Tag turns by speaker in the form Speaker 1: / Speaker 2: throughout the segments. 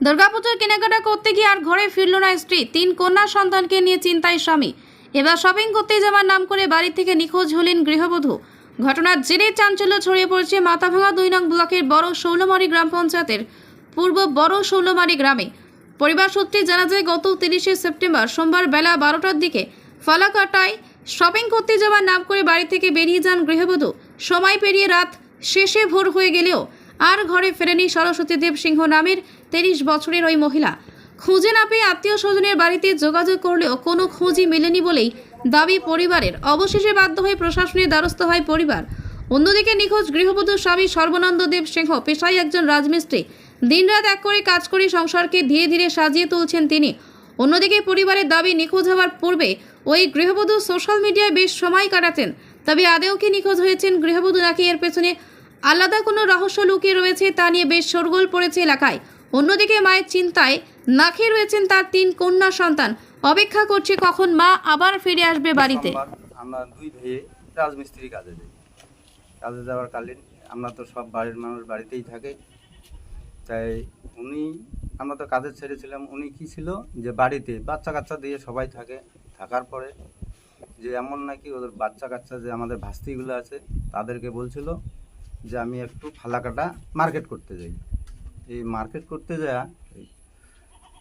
Speaker 1: দুর্গাপুজোর কেনাকাটা করতে গিয়ে আর ঘরে ফিরল না স্ত্রী। তিন কন্যা সন্তানকে নিয়ে চিন্তায় স্বামী। এবার শপিং করতে যাওয়ার নাম করে বাড়ি থেকে নিখোঁজ হলেন গৃহবধূ। ঘটনার জেরে চাঞ্চল্য ছড়িয়ে পড়েছে মাথাভাঙা দুই নং ব্লকের বড় শৌলমারি গ্রাম পঞ্চায়েতের পূর্ব বড় শৌলমারি গ্রামে। পরিবার সূত্রে জানা যায়, গত তিরিশে সেপ্টেম্বর সোমবার বেলা বারোটার দিকে ফালাকাটায় শপিং করতে যাওয়ার নাম করে বাড়ি থেকে বেরিয়ে যান গৃহবধূ। সময় পেরিয়ে রাত শেষে ভোর হয়ে গেলেও আর ঘরে ফেরেনি সরস্বতী দেব সিংহ নামের তেইশ বছরের ওই মহিলা। খুঁজে না পেয়ে আত্মীয় স্বজনের বাড়িতে যোগাযোগ করলেও কোনো খোঁজই মেলেনি বলেই দাবি পরিবারের। অবশেষে বাধ্য হয়ে প্রশাসনের দ্বারস্থ হয় পরিবার। অন্যদিকে নিখোঁজ গৃহবধূ স্বামী সর্বানন্দ দেব সিংহ পেশায় একজন রাজমিস্ত্রি। দিনরাত এক করে কাজ করে সংসারকে ধীরে ধীরে সাজিয়ে তুলছেন তিনি। অন্যদিকে পরিবারের দাবি নিখোঁজ হওয়ার পূর্বে ওই গৃহবধূ সোশ্যাল মিডিয়ায় বেশ সময় কাটাতেন। তবে আদেও কি নিখোঁজ হয়েছেন গৃহবধূ নাকি এর পেছনে আলাদা কোনো রহস্য লুকিয়ে রয়েছে তা নিয়ে বেশ শোরগোল পড়েছে এলাকায়। অন্যদিকে মায়ের চিন্তায় না খেয়ে রয়েছেন তার তিন কন্যা সন্তান। অপেক্ষা করছে কখন মা আবার ফিরে আসবে বাড়িতে।
Speaker 2: আমরা দুই ভাইয়ে রাজমিস্ত্রি কাজে যাই। কাজে যাওয়ার কালীন আমরা তো সব বাড়ির মানুষ বাড়িতেই থাকে। তাই উনি, আমরা তো কাজে ছেড়েছিলাম, উনি কি ছিল যে বাড়িতে বাচ্চা কাচ্চা দিয়ে সবাই থাকে। থাকার পরে যে এমন নাকি ওদের বাচ্চা কাচ্চা যে আমাদের ভাস্তিগুলো আছে, তাদেরকে বলছিল যে আমি একটু ফালাকাটা মার্কেট করতে যাই। এই মার্কেট করতে যাওয়া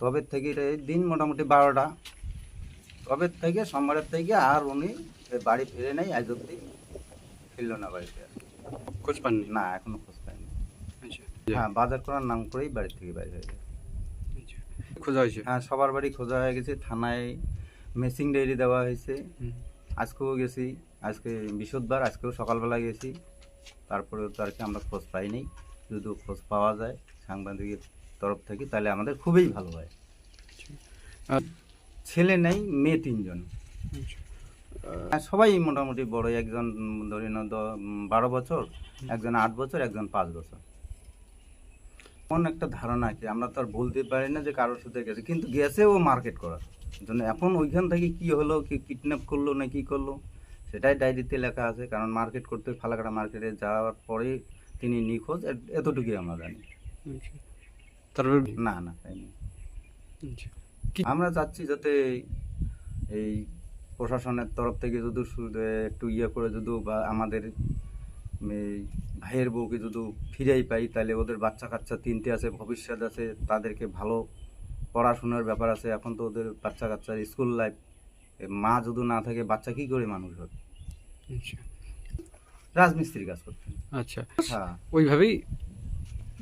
Speaker 2: তবে থেকে এই দিন মোটামুটি বারোটা। তবে থেকে সোমবারের থেকে আর উনি বাড়ি ফিরে নেই আজ অব্দি ফিরল না বাড়িতে।
Speaker 3: খোঁজ পাননি?
Speaker 2: না এখনও খোঁজ পাইনি।
Speaker 3: আচ্ছা।
Speaker 2: হ্যাঁ বাজার করার নাম করেই বাড়ি থেকে বাইরে হয়ে যায়
Speaker 3: আচ্ছা। খোঁজা হয়েছে?
Speaker 2: হ্যাঁ সবার বাড়ি খোঁজা হয়ে গেছে। থানায় মেসিং ডায়েরি দেওয়া হয়েছে। আজকেও গেছি আজকে বৃহস্পতিবার আজকেও সকালবেলা গেছি। তারপরে তো আর কি আমরা খোঁজ পাইনি। যদি খোঁজ পাওয়া যায় সাংবাদিকের তরফ থেকে তাহলে আমাদের খুবই ভালো হয়। ছেলে নেই মেয়ে তিনজন।
Speaker 3: আচ্ছা।
Speaker 2: সবাই মোটামুটি বড় একজন ধরে নাও বারো বছর একজন আট বছর একজন পাঁচ বছর। এমন একটা ধারণা কি আমরা তো আর বলতে পারি না যে কারোর সাথে গেছে কিন্তু গেছে ও মার্কেট করার। জন্য এখন ওইখান থেকে কি হলো কি কিডন্যাপ করল না কি করল সেটাই ডায়েরিতে লেখা আছে কারণ মার্কেট করতে ফালাকাটা মার্কেটে যাওয়ার পরেই তিনি নিখোঁজ এতটুকুই আমরা জানি।
Speaker 3: আচ্ছা। তারপর?
Speaker 2: না না তাইনি
Speaker 3: আচ্ছা।
Speaker 2: আমরা চাচ্ছি যাতে এই প্রশাসনের তরফ থেকে যদি শুধু একটু ইয়ে করে যদি বা আমাদের এই ভাইয়ের বউকে যদি ফিরেই পাই তাহলে ওদের বাচ্চা কাচ্চা তিনটে আছে ভবিষ্যৎ আছে তাদেরকে ভালো পড়াশোনার ব্যাপার আছে। এখন তো ওদের বাচ্চা কাচ্চার স্কুল লাইফ মা যদি না থাকে বাচ্চা কি করে মানুষ হবে?
Speaker 3: আচ্ছা।
Speaker 2: রাজমিস্ত্রি কাজ করতেন।
Speaker 3: আচ্ছা।
Speaker 2: হ্যাঁ।
Speaker 3: ওইভাবেই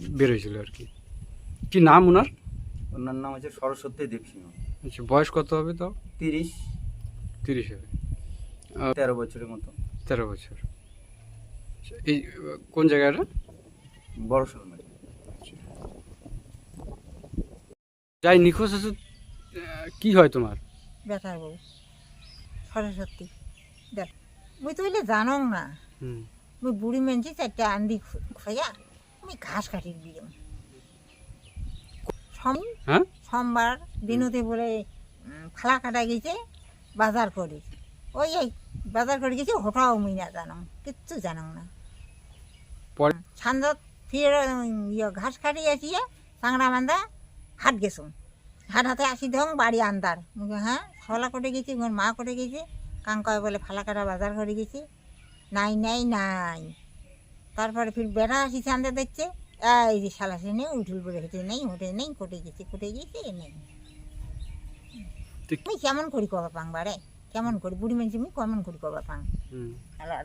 Speaker 3: বেরোয়েছিল আর কি। কি নাম ওনার?
Speaker 2: ওনার নাম হচ্ছে সরস্বতী দেবসিংহ।
Speaker 3: আচ্ছা বয়স কত হবে তো
Speaker 2: তিরিশ।
Speaker 3: তিরিশ হবে।
Speaker 2: তেরো বছরের মতো।
Speaker 3: তেরো বছর। আচ্ছা, এই কোন জায়গাটা?
Speaker 2: বড় সময়
Speaker 3: যাই নিখোঁজ আছে কি হয় তোমার?
Speaker 4: বেটার বউ। সরস্বতী দেখ মুই তো বলে জানং না। মুই বুড়ি মেনছি চারটে আন্দি মুই ঘাস কাটি দিলাম।
Speaker 3: হ্যাঁ?
Speaker 4: সোমবার দিনতে বলে ফালা কাটা গেছে বাজার করে। ওই এই বাজার করে গেছে হঠাও মুই না জানং কিচ্ছু জানং না। ছান্দত ফিরে ইয়ে ঘাস কাটি আসিয়ে চাংড়া মান্দা হাট হাট হাতে আসি ধং বাড়ি আন্দার কই, হ্যাঁ ফালা করে গেছি মোর মা করে গেছে কাং কয় বলে ফালা কাটা বাজার করে গেছি। নাই নাই নাই। তারপরে ফির বেড়া আসি চান্দে দেখছে এই যে শালা সে নেই উঠুল পরে হেঁটে নেই হোটে নেই কোটে গেছে কোটে গেছে নেই। মুই কেমন করি কবা পাং বারে কেমন করি? বুড়ি মানুষ মুই কেমন করি কবা পাং?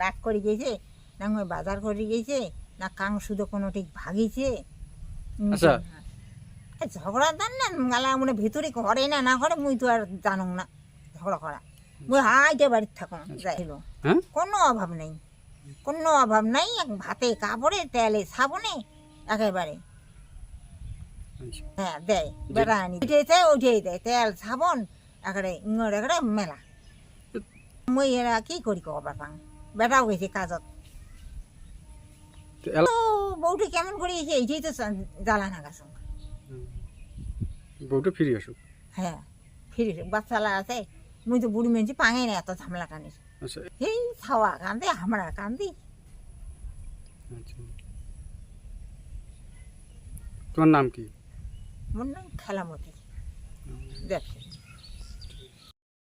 Speaker 4: রাগ করে গেছে না বাজার করে গেছে না কাং শুধু কোনো ঠিক ভাগিছে।
Speaker 3: আচ্ছা।
Speaker 4: ঝগড়া দান না গালা মানে ভিতরে ঘরে না না ঘরে মুই তো আর জানং না ঝগড়া করা। মুই হাইটে বাড়িতে থাকুন যাইল।
Speaker 3: হ্যাঁ?
Speaker 4: কোনো অভাব নেই। কোনো অভাব নাই এক ভাতে কাপড়ে তেলে সাবনে একেবারে।
Speaker 3: আচ্ছা।
Speaker 4: হ্যাঁ দেয় বেড়া আনি। দেয় উঠেই দেয় তেল সাবন একেবারে ইঙর একেবারে মেলা। মুই এরা কি করি কবার পাং বেটাও গেছে কাজত। বউটি কেমন করে এসে এইটাই তো জ্বালানা জ্বালা গাছ
Speaker 3: বউটা ফিরে আসুক।
Speaker 4: হ্যাঁ ফিরে বাচ্চালা আছে মুই তো বুড়ি মেয়েছি পাঙে না এত ঝামেলা টানিস
Speaker 3: আচ্ছা।
Speaker 4: এই ছাওয়া কান্দে আমরা কান্দি।
Speaker 3: আচ্ছা। তোমার নাম কি?
Speaker 4: মোর নাম খেলামতি। ব্যবসা